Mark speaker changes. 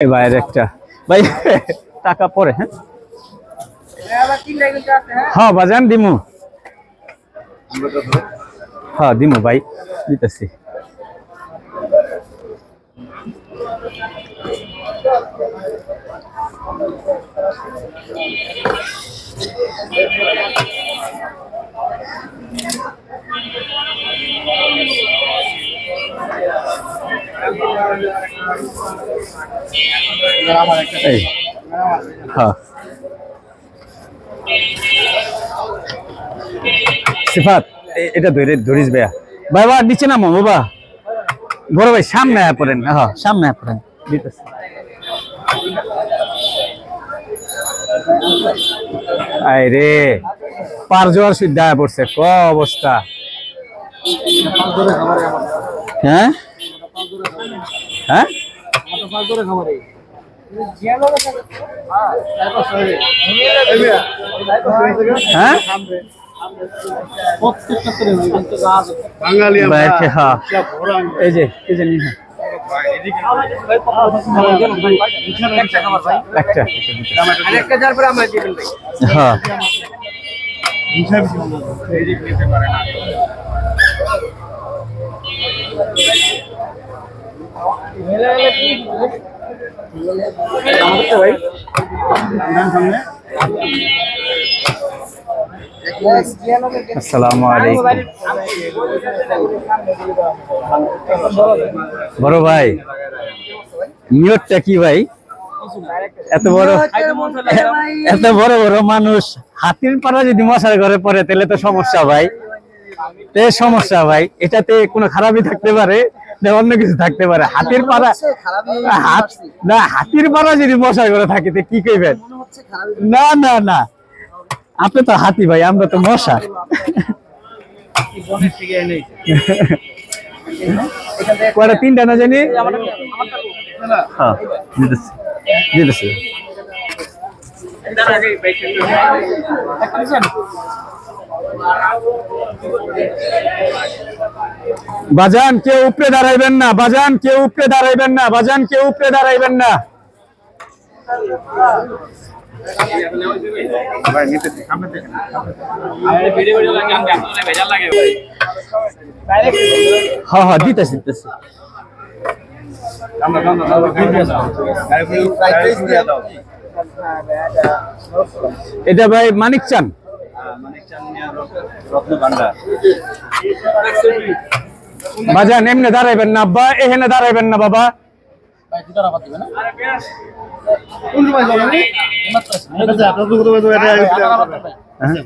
Speaker 1: এই ভাইয়ের একটা। ভাই টাকা পরে হ্যাঁ? হ্যাঁ বাজান দিমু। হ্যাঁ দিমু ভাই দিতেছি। সিফাত এটা ধরে, ধরিস ভাইয়া। বাবা নিচে নামো, বাবা। বড় ভাই, সামনে পড়েন। হ্যাঁ সামনে পড়েন। দিতেছি। আয় রে পার জোয়ার পড়ছে, ক অবস্থা? হ্যাঁ? হ্যাঁ? হ্যাঁ? হ্যাঁ। এই যে এই যে নিন একটা। বড় ভাই, নিয়তটা কি ভাই? এত বড় এত বড় বড় মানুষ। হাতির পাড়া যদি মশার ঘরে পড়ে, তাহলে তো সমস্যা ভাই। সমস্যা ভাই, এটাতে কোনো খারাপই থাকতে পারে। না অন্য কিছু থাকতে পারে। হাতির পাড়া হাত না হাতির পাড়া যদি মশার করে থাকে কি কইবেন? না না না। আপনি তো হাতি ভাই আমরা তো মশা। কয়টা তিনটা না জানি? হ্যাঁ বাজান কেউ উপরে দাঁড়াইবেন না বাজান কেউ উপরে দাঁড়াইবেন না বাজান কেউ উপরে দাঁড়াইবেন না। হ্যাঁ হ্যাঁ দিতেছি দিতেছি। এটা ভাই মানিক চান? বাজান এমনি দাঁড়াইবেন না আব্বা এখানে দাঁড়াইবেন না বাবা। হ্যাঁ।